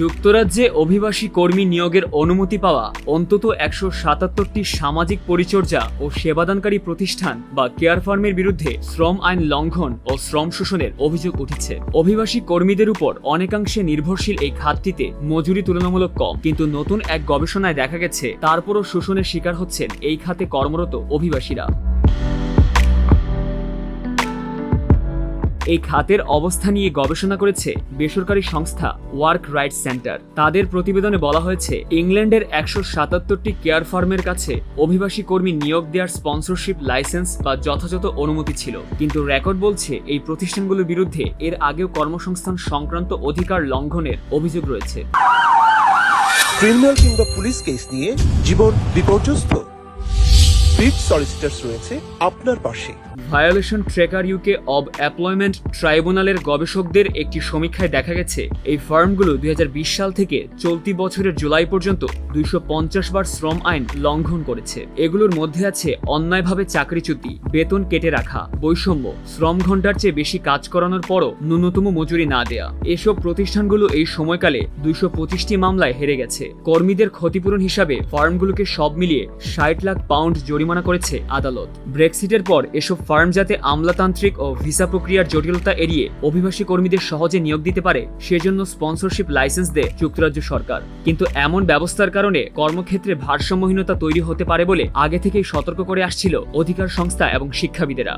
যুক্তরাজ্যে অভিবাসী কর্মী নিয়োগের অনুমতি পাওয়া অন্তত একশো সাতাত্তরটি সামাজিক পরিচর্যা ও সেবাদানকারী প্রতিষ্ঠান বা কেয়ার ফার্মের বিরুদ্ধে শ্রম আইন লঙ্ঘন ও শ্রম শোষণের অভিযোগ উঠেছে। অভিবাসী কর্মীদের উপর অনেকাংশে নির্ভরশীল এই খাতটিতে মজুরি তুলনামূলক কম। কিন্তু নতুন এক গবেষণায় দেখা গেছে, তারপরও শোষণের শিকার হচ্ছেন এই খাতে কর্মরত অভিবাসীরা। এই খাতের অবস্থা নিয়ে গবেষণা করেছে বেসরকারি সংস্থা ওয়ার্ক রাইট সেন্টার। তাদের প্রতিবেদনে বলা হয়েছে, ইংল্যান্ডের একশো সাতাত্তরটি কেয়ার ফার্মের কাছে অভিবাসী কর্মী নিয়োগ দেওয়ার স্পন্সরশিপ লাইসেন্স বা যথাযথ অনুমতি ছিল। কিন্তু রেকর্ড বলছে, এই প্রতিষ্ঠানগুলোর বিরুদ্ধে এর আগেও কর্মসংস্থান সংক্রান্ত অধিকার লঙ্ঘনের অভিযোগ রয়েছে। ক্রিমিনাল কিংবা পুলিশ কেস নিয়ে জীবন বিপর্যস্ত। ব্রিজ সলিসিটার্স রয়েছে আপনার পাশে। Violation tracker UK of employment ট্রাইব্যুনালের গবেষকদের একটি সমীক্ষায় দেখা গেছে, এই ফার্মগুলো দুই হাজার বিশ সাল থেকে চলতি বছরের জুলাই পর্যন্ত দুইশো পঞ্চাশ বার শ্রম আইন লঙ্ঘন করেছে। এগুলোর মধ্যে আছে অন্যায়ভাবে চাকরিচ্যুতি বেতন কেটে রাখা, বৈষম্য, শ্রম ঘণ্টার চেয়ে বেশি কাজ করানোর পরও ন্যূনতম মজুরি না দেয়া। এসব প্রতিষ্ঠানগুলো এই সময়কালে দুইশো পঁচিশটি মামলায় হেরে গেছে। কর্মীদের ক্ষতিপূরণ হিসাবে ফার্মগুলোকে সব মিলিয়ে ষাট লাখ পাউন্ড জরিমানা করেছে আদালত। ব্রেক্সিটের পর এসব ফার্ম যাতে আমলাতান্ত্রিক ও ভিসা প্রক্রিয়ার জটিলতা এড়িয়ে অভিবাসী কর্মীদের সহজে নিয়োগ দিতে পারে, সেজন্য স্পন্সরশিপ লাইসেন্স দেয় যুক্তরাজ্য সরকার। কিন্তু এমন ব্যবস্থার কারণে কর্মক্ষেত্রে ভারসাম্যহীনতা তৈরি হতে পারে বলে আগে থেকেই সতর্ক করে আসছিল অধিকার সংস্থা এবং শিক্ষাবিদেরা।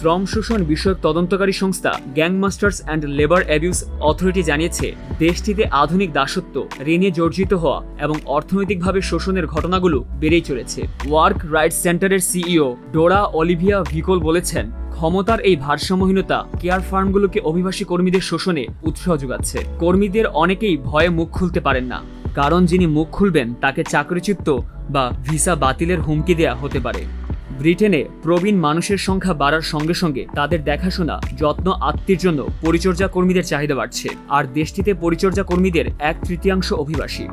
শ্রম শোষণ বিষয়ক তদন্তকারী সংস্থা gangmasters and labour abuse authority জানিয়েছে, দেশটিতে আধুনিক দাসত্ব, ঋণে জর্জিত হওয়া এবং অর্থনৈতিকভাবে শোষণের ঘটনাগুলো বেড়েই চলেছে। ওয়ার্ক রাইটস সেন্টারের সিইও ডোরা অলিভিয়া ভিকোল বলেছেন, ক্ষমতার এই ভারসাম্যহীনতা কেয়ার ফার্মগুলোকে অভিবাসী কর্মীদের শোষণে উৎসাহ যোগাচ্ছে। কর্মীদের অনেকেই ভয়ে মুখ খুলতে পারেন না, কারণ যিনি মুখ খুলবেন তাকে চাকরিচ্যুত বা ভিসা বাতিলের হুমকি দেয়া হতে পারে। ব্রিটেনে প্রবীণ মানুষের সংখ্যা বাড়ার সঙ্গে সঙ্গে তাদের দেখাশোনা, যত্ন, আত্মীর জন্য পরিচর্যা কর্মীদের চাহিদা বাড়ছে। আর দেশটিতে পরিচর্যা কর্মীদের এক তৃতীয়াংশ অভিবাসী।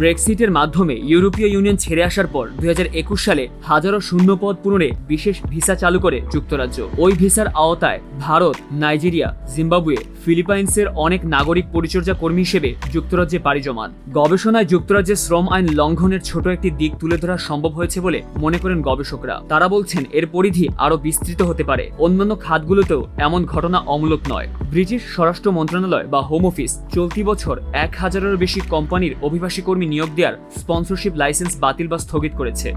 ব্রেক্সিটের মাধ্যমে ইউরোপীয় ইউনিয়ন ছেড়ে আসার পর দু হাজার একুশ সালে হাজারো শূন্য পদ পূরণে বিশেষ ভিসা চালু করে যুক্তরাজ্য। ওই ভিসার আওতায় ভারত, নাইজেরিয়া, জিম্বাবুয়ে, ফিলিপাইন্সের অনেক নাগরিক পরিচর্যা কর্মী হিসেবে যুক্তরাজ্যে পাড়ি জমান। গবেষণায় যুক্তরাজ্যের শ্রম আইন লঙ্ঘনের ছোট একটি দিক তুলে ধরা সম্ভব হয়েছে বলে মনে করেন গবেষকরা। তারা বলছেন, এর পরিধি আরও বিস্তৃত হতে পারে। অন্যান্য খাতগুলোতেও এমন ঘটনা অমূলক নয়। ব্রিটিশ স্বরাষ্ট্র মন্ত্রণালয় বা হোম অফিস চলতি বছর এক হাজারেরও বেশি কোম্পানির অভিবাসী কর্মী নিয়োগ দেওয়ার স্পন্সরশিপ লাইসেন্স বাতিল বা স্থগিত করেছে।